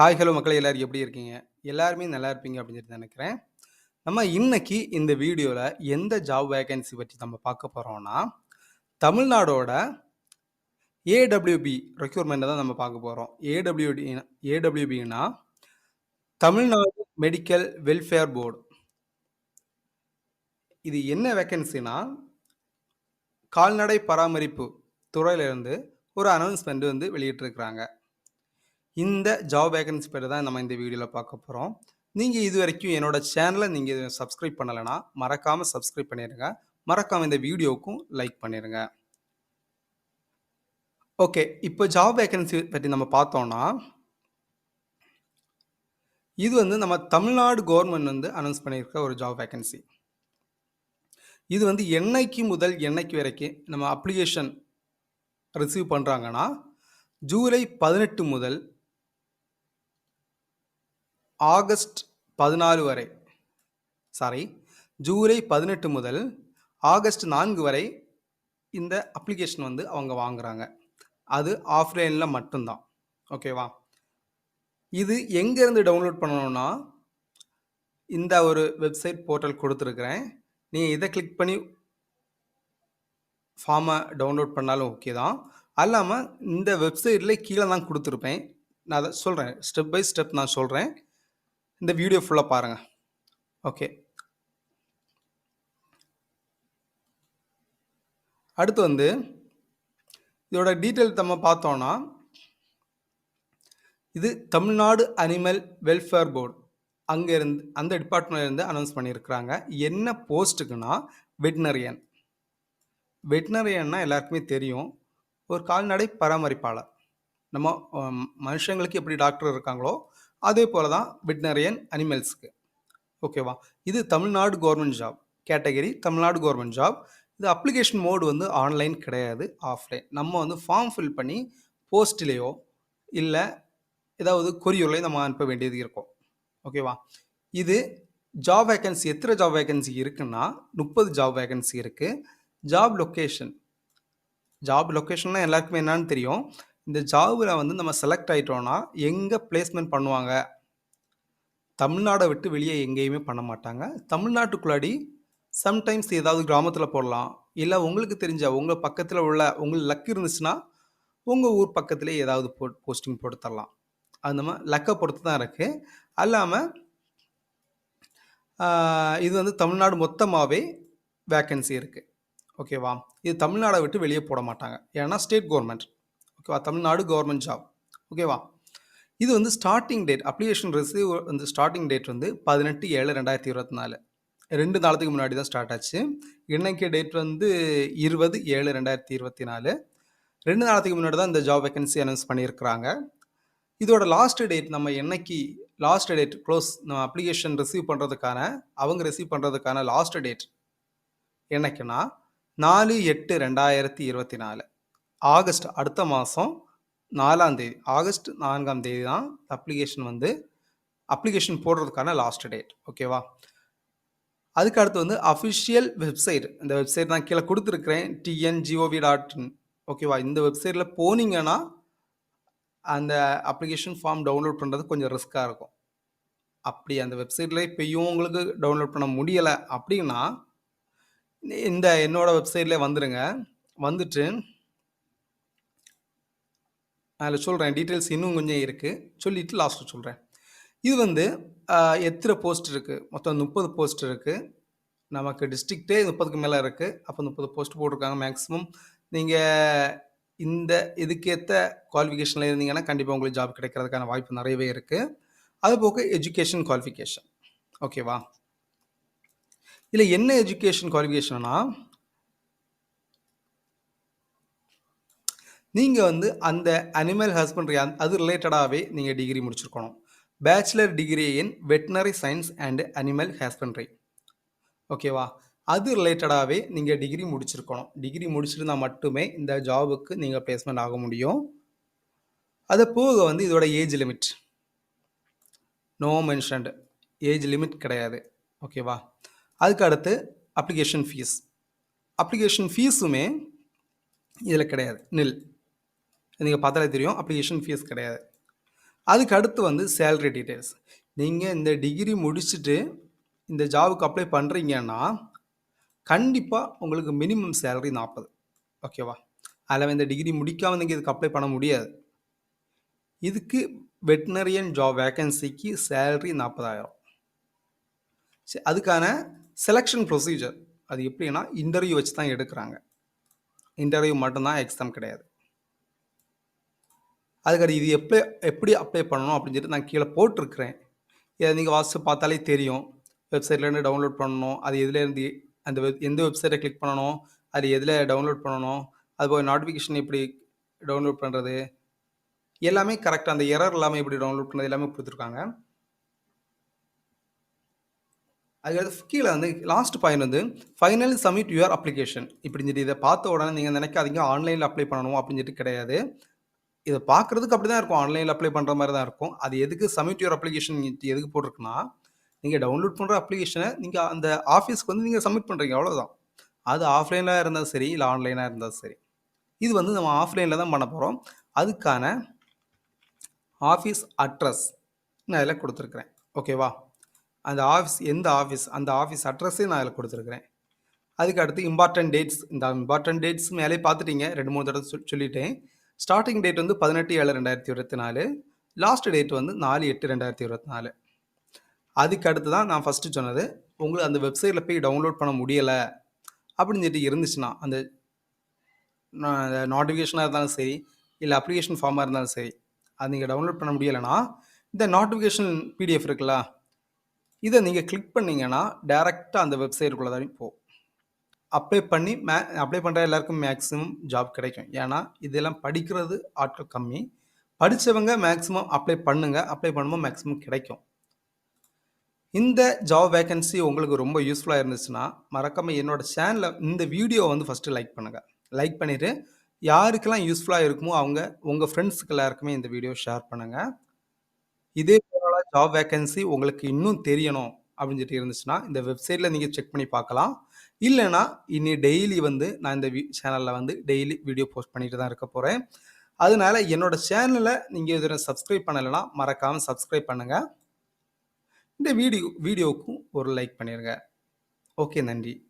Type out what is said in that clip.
Hi, hello மக்களே எல்லோரும் எப்படி இருக்கீங்க? எல்லாருமே நல்லா இருப்பீங்க அப்படின்னு சொல்லி நினைக்கிறேன். நம்ம இன்னைக்கு இந்த வீடியோவில் எந்த ஜாப் வேக்கன்சி பற்றி நம்ம பார்க்க போகிறோம்னா தமிழ்நாடோட ஏடபிள்யூபி ரெக்யூர்மெண்ட்டை தான் நம்ம பார்க்க போகிறோம் ஏடபிள்யூடி ஏடபிள்யூபின்னா தமிழ்நாடு மெடிக்கல் வெல்ஃபேர் போர்டு. இது என்ன வேக்கன்சின்னா, கால்நடை பராமரிப்பு துறையிலிருந்து ஒரு அனௌன்ஸ்மெண்ட் வந்து வெளியிட்டிருக்கிறாங்க. இந்த ஜாப் வேகன்சி பற்றி தான் நம்ம இந்த வீடியோவில் பார்க்க போகிறோம் நீங்கள் இது வரைக்கும் என்னோட சேனலை நீங்கள் சப்ஸ்கிரைப் பண்ணலைன்னா மறக்காமல் சப்ஸ்கிரைப் பண்ணிடுங்க மறக்காம இந்த வீடியோவுக்கும் லைக் பண்ணிடுங்க ஓகே. இப்போ ஜாப் வேக்கன்சி பற்றி நம்ம பார்த்தோம்னா இது வந்து நம்ம தமிழ்நாடு கவர்மெண்ட் வந்து அனௌன்ஸ் பண்ணியிருக்க ஒரு ஜாப் வேகன்சி இது வந்து என்னைக்கு முதல் என்னைக்கு வரைக்கும் நம்ம அப்ளிகேஷன் ரிசீவ் பண்ணுறாங்கன்னா ஜூலை 18 முதல் ஆகஸ்ட் 14 வரை. சாரி ஜூலை 18 முதல் ஆகஸ்ட் நான்கு வரை இந்த அப்ளிகேஷன் வந்து அவங்க வாங்குறாங்க. அது ஆஃப்லைனில் மட்டும்தான் ஓகேவா? இது எங்கேருந்து டவுன்லோட் பண்ணணும்னா, இந்த ஒரு வெப்சைட் போர்ட்டல் கொடுத்துருக்குறேன் நீங்கள் இதை கிளிக் பண்ணி ஃபார்மை டவுன்லோட் பண்ணாலும் ஓகே தான். அல்லாமல் இந்த வெப்சைட்டில் கீழே தான் கொடுத்துருப்பேன் நான் அதை சொல்கிறேன் ஸ்டெப் பை ஸ்டெப் நான் சொல்கிறேன் இந்த வீடியோ ஃபுல்லாக பாருங்கள் ஓகே. அடுத்து வந்து இதோட டீட்டெயில் நம்ம பார்த்தோன்னா இது தமிழ்நாடு அனிமல் வெல்ஃபேர் போர்டு. அங்கே இருந்து அந்த டிபார்ட்மெண்ட்ல இருந்து அனௌன்ஸ் பண்ணியிருக்கிறாங்க. என்ன போஸ்ட்டுக்குன்னா வெட்னரியன். வெட்னரியன்னா எல்லாருக்குமே தெரியும். ஒரு கால்நடை பராமரிப்பாளர். நம்ம மனுஷங்களுக்கு எப்படி டாக்டர் இருக்காங்களோ, அதே போல தான் வெட்டினரியன் அனிமல்ஸ்க்கு. ஓகேவா? இது Tamil Nadu government job. Category Tamil Nadu government job. இது அப்ளிகேஷன் மோட் வந்து ஆன்லைன் கிடையாது. ஆஃப்லைன். நம்ம வந்து ஃபார்ம் ஃபில் பண்ணி போஸ்ட்லேயோ இல்லை ஏதாவது கொரியர்லயோ நம்ம அனுப்ப வேண்டியது இருக்கும். ஓகேவா? இது ஜாப் வேக்கன்சி எத்தனை ஜாப் வேக்கன்சி இருக்குன்னா, 30 ஜாப் வேக்கன்சி இருக்குது ஜாப் லொக்கேஷன் ஜாப் லொக்கேஷன்லாம் எல்லாருக்குமே என்னன்னு தெரியும். இந்த ஜாபில் வந்து நம்ம செலக்ட் ஆகிட்டோன்னா எங்கே பிளேஸ்மெண்ட் பண்ணுவாங்க? தமிழ்நாடை விட்டு வெளியே எங்கேயுமே பண்ண மாட்டாங்க. தமிழ்நாட்டுக்குள்ளாடி சம்டைம்ஸ் ஏதாவது கிராமத்தில் போடலாம். இல்லை உங்களுக்கு தெரிஞ்ச உங்கள் பக்கத்தில் உள்ள உங்களுக்கு லக் இருந்துச்சுன்னா, உங்கள் ஊர் பக்கத்துலேயே ஏதாவது போ போஸ்டிங் போட்டு தரலாம். அந்த நம்ம லக்கை பொறுத்து தான் இருக்குது அல்லாமல் இது வந்து தமிழ்நாடு மொத்தமாகவே வேக்கன்சி இருக்குது ஓகேவா? இது தமிழ்நாடை விட்டு வெளியே போட மாட்டாங்க. ஏன்னா ஸ்டேட் கவர்மெண்ட் ஓகேவா? Tamil Nadu government job. ஓகேவா? இது வந்து ஸ்டார்டிங் டேட் அப்ளிகேஷன் ரிசீவ் வந்து ஸ்டார்டிங் டேட் வந்து 18/7/2024. 2 நாளத்துக்கு முன்னாடி தான் ஸ்டார்ட் ஆச்சு. இன்னைக்கு டேட் வந்து 20/7/2024. 2 நாளத்துக்கு முன்னாடி தான் இந்த ஜாப் வேகன்சி அனௌன்ஸ் பண்ணியிருக்கிறாங்க. இதோட லாஸ்ட் டேட் நம்ம என்னைக்கு லாஸ்ட் டேட் க்ளோஸ் நம்ம அப்ளிகேஷன் ரிசீவ் பண்ணுறதுக்கான அவங்க ரிசீவ் பண்ணுறதுக்கான லாஸ்ட் டேட் என்னைக்குன்னா, 4/8/2024. ஆகஸ்ட் அடுத்த மாதம் நாலாம் தேதி. ஆகஸ்ட் நான்காம் தேதி தான் அப்ளிகேஷன் வந்து அப்ளிகேஷன் போடுறதுக்கான லாஸ்ட் டேட். ஓகேவா? அதுக்கு அடுத்து வந்து அஃபிஷியல் வெப்சைட். இந்த வெப்சைட் நான் கீழே கொடுத்துருக்குறேன் டிஎன்ஜிஓவி டாட் இன் ஓகேவா? இந்த வெப்சைட்டில் போனீங்கன்னா, அந்த அப்ளிகேஷன் ஃபார்ம் டவுன்லோட் பண்ணுறது கொஞ்சம் ரிஸ்க்காக இருக்கும். அப்படி அந்த வெப்சைட்டில் இப்போயும் உங்களுக்கு டவுன்லோட் பண்ண முடியலை அப்படின்னா, இந்த என்னோடய வெப்சைட்லேயே வந்துடுங்க வந்துட்டு அதில் சொல்கிறேன் டீட்டெயில்ஸ் இன்னும் கொஞ்சம் இருக்குது சொல்லிட்டு லாஸ்ட்டு சொல்கிறேன் இது வந்து எத்தனை போஸ்ட் இருக்குது மொத்தம் 30 போஸ்ட் இருக்குது நமக்கு டிஸ்ட்ரிக்ட்டே 30க்கு மேல இருக்கு. அப்ப 30 போஸ்ட் போட்டிருக்காங்க மேக்ஸிமம். நீங்கள் இந்த இதுக்கேற்ற குவாலிஃபிகேஷனில் இருந்தீங்கன்னா, கண்டிப்பாக உங்களுக்கு ஜாப் கிடைக்கிறதுக்கான வாய்ப்பு நிறையவே இருக்குது அது அதுபோக எஜுகேஷன் குவாலிஃபிகேஷன். ஓகேவா? இதில் என்ன எஜுகேஷன் குவாலிஃபிகேஷன்னா நீங்கள் வந்து அந்த அனிமல் ஹஸ்பண்ட்ரி அந் அது ரிலேட்டடாகவே நீங்கள் டிகிரி முடிச்சிருக்கணும். Bachelor degree in veterinary science and animal husbandry. ஓகேவா? அது ரிலேட்டடாகவே நீங்கள் டிகிரி முடிச்சிருக்கணும். டிகிரி முடிச்சிருந்தா மட்டுமே இந்த ஜாபுக்கு நீங்கள் பிளேஸ்மெண்ட் ஆக முடியும். அதை போக வந்து இதோட age limit. No mentioned. Age limit கிடையாது. ஓகேவா? அதுக்கு அடுத்து அப்ளிகேஷன் ஃபீஸ். அப்ளிகேஷன் ஃபீஸுமே இதில் கிடையாது. நில். நீங்கள் பார்த்தாலே தெரியும். அப்ளிகேஷன் ஃபீஸ் கிடையாது. அதுக்கு அடுத்து வந்து சேலரி டீட்டெயில்ஸ். நீங்கள் இந்த டிகிரி முடிச்சுட்டு இந்த ஜாபுக்கு அப்ளை பண்ணுறீங்கன்னா கண்டிப்பாக உங்களுக்கு மினிமம் சேலரி 40 ஓகேவா? அதில் இந்த டிகிரி முடிக்காமல் நீங்கள் இதுக்கு அப்ளை பண்ண முடியாது. இதுக்கு வெட்டினரியன் ஜாப் வேக்கன்சிக்கு சேலரி நாற்பதாயிரம் சரி அதுக்கான செலெக்ஷன் ப்ரொசீஜர் அது எப்படின்னா, இன்டர்வியூ வச்சு தான் எடுக்கிறாங்க இன்டர்வியூ மட்டும்தான் எக்ஸாம் கிடையாது. அதுக்கடுத்து இது எப்படி எப்படி அப்ளை பண்ணணும் அப்படின்னு சொல்லிட்டு நான் கீழே போட்டிருக்கிறேன். இதை நீங்கள் வாசிச்சு பார்த்தாலே தெரியும். வெப்சைட்லேருந்து டவுன்லோட் பண்ணணும். அது எதுலேருந்து அந்த வெப் எந்த வெப்சைட்டை கிளிக் பண்ணணும். அது எதில் டவுன்லோட் பண்ணணும். அதுபோக நோட்டிஃபிகேஷன் எப்படி டவுன்லோட் பண்ணுறது எல்லாமே கரெக்டாக அந்த எரர் இல்லாமல் எப்படி டவுன்லோட் பண்ணது எல்லாமே கொடுத்துருக்காங்க அதுக்கடுத்து கீழே வந்து லாஸ்ட் பாயிண்ட் வந்து ஃபைனல் சப்மிட் யுவர் அப்ளிகேஷன் இப்படின்னு சொல்லிட்டு இதை பார்த்த உடனே நீங்கள் நினைக்காதீங்க ஆன்லைனில் அப்ளை பண்ணணும் அப்படின்னு சொல்லிட்டு கிடையாது. இத பார்க்கறதுக்கு அப்படிதான் இருக்கும். ஆன்லைன்ல அப்ளை பண்ற மாரி தான் இருக்கும். அது எதுக்கு சப்மிட் யுவர் அப்ளிகேஷன் எதுக்கு போட்டிருக்குன்னா, நீங்க டவுன்லோட் பண்ற அப்ளிகேஷன நீங்க அந்த ஆஃபீஸ்க்கு வந்து நீங்க சப்மிட் பண்றீங்க அவ்வளோதான். அது ஆஃப்லைனா இருந்தாலும் சரி, இல்ல ஆன்லைனா இருந்தாலும் சரி. இது வந்து நம்ம ஆஃப்லைன்ல தான் பண்ண போறோம். அதுக்கான ஆஃபீஸ் அட்ரஸ் நான் இதில குடுத்துருக்கிறேன். ஓகேவா? அந்த ஆஃபீஸ் எந்த ஆஃபீஸ் அந்த ஆஃபீஸ் அட்ரஸையும் நான் இதில குடுத்துருக்கிறேன். அதுக்கு அடுத்து இம்பார்ட்டன்ட் டேட்ஸ் இந்த இம்பார்ட்டன்ட் டேட்ஸ் மேலேயே பார்த்துட்டீங்க. 2, 3 தடவ சொல் சொல்லிட்டேன். ஸ்டார்டிங் டேட் வந்து 18/7/2024 லாஸ்ட் டேட் வந்து 4/8/2024 அதுக்கு அடுத்து தான் நான் ஃபர்ஸ்ட்டு சொன்னது. உங்களுக்கு அந்த வெப்சைட்டில் போய் டவுன்லோட் பண்ண முடியலை அப்படின்னு சொல்லிட்டு இருந்துச்சுன்னா, அந்த நோட்டிஃபிகேஷனாக இருந்தாலும் சரி, இல்லை அப்ளிகேஷன் ஃபார்மாக இருந்தாலும் சரி, அது நீங்கள் டவுன்லோட் பண்ண முடியலன்னா, இந்த நோட்டிஃபிகேஷன் பிடிஎஃப் இருக்குல்ல, இதை நீங்கள் கிளிக் பண்ணிங்கன்னா டேரெக்டாக அந்த வெப்சைட்டுக்குள்ளே தான் போகும். அப்ளை பண்ணி மே அப்ளை பண்ணுற எல்லாருக்கும் மேக்ஸிமம் ஜாப் கிடைக்கும். ஏன்னா, இதெல்லாம் படிக்கிறது ஆட்கள் கம்மி. படிச்சவங்க மேக்ஸிமம் அப்ளை பண்ணுங்க. அப்ளை பண்ணும்போது மேக்ஸிமம் கிடைக்கும். இந்த ஜாப் வேக்கன்சி உங்களுக்கு ரொம்ப யூஸ்ஃபுல்லாக இருந்துச்சுன்னா, மறக்காமல் என்னோட சேனலில் இந்த வீடியோ வந்து ஃபஸ்ட்டு லைக் பண்ணுங்கள் லைக் பண்ணிவிட்டு யாருக்கெல்லாம் யூஸ்ஃபுல்லாக இருக்குமோ அவங்க உங்கள் ஃப்ரெண்ட்ஸுக்கு எல்லாருக்குமே இந்த வீடியோ ஷேர் பண்ணுங்கள் இதே போல ஜாப் வேகன்சி உங்களுக்கு இன்னும் தெரியணும் அப்படின்னு சொல்லிட்டு இருந்துச்சுன்னா, இந்த வெப்சைட்டில் நீங்கள் செக் பண்ணி பார்க்கலாம். இல்லைனா இனி டெய்லி வந்து நான் இந்த வி வந்து டெய்லி வீடியோ போஸ்ட் பண்ணிட்டு தான் இருக்க போகிறேன் அதனால என்னோட சேனலில் நீங்கள் இதுவரை சப்ஸ்கிரைப் பண்ணலைன்னா மறக்காமல் சப்ஸ்கிரைப் பண்ணுங்கள் இந்த வீடியோ வீடியோவுக்கும் ஒரு லைக் பண்ணிடுங்க ஓகே நன்றி.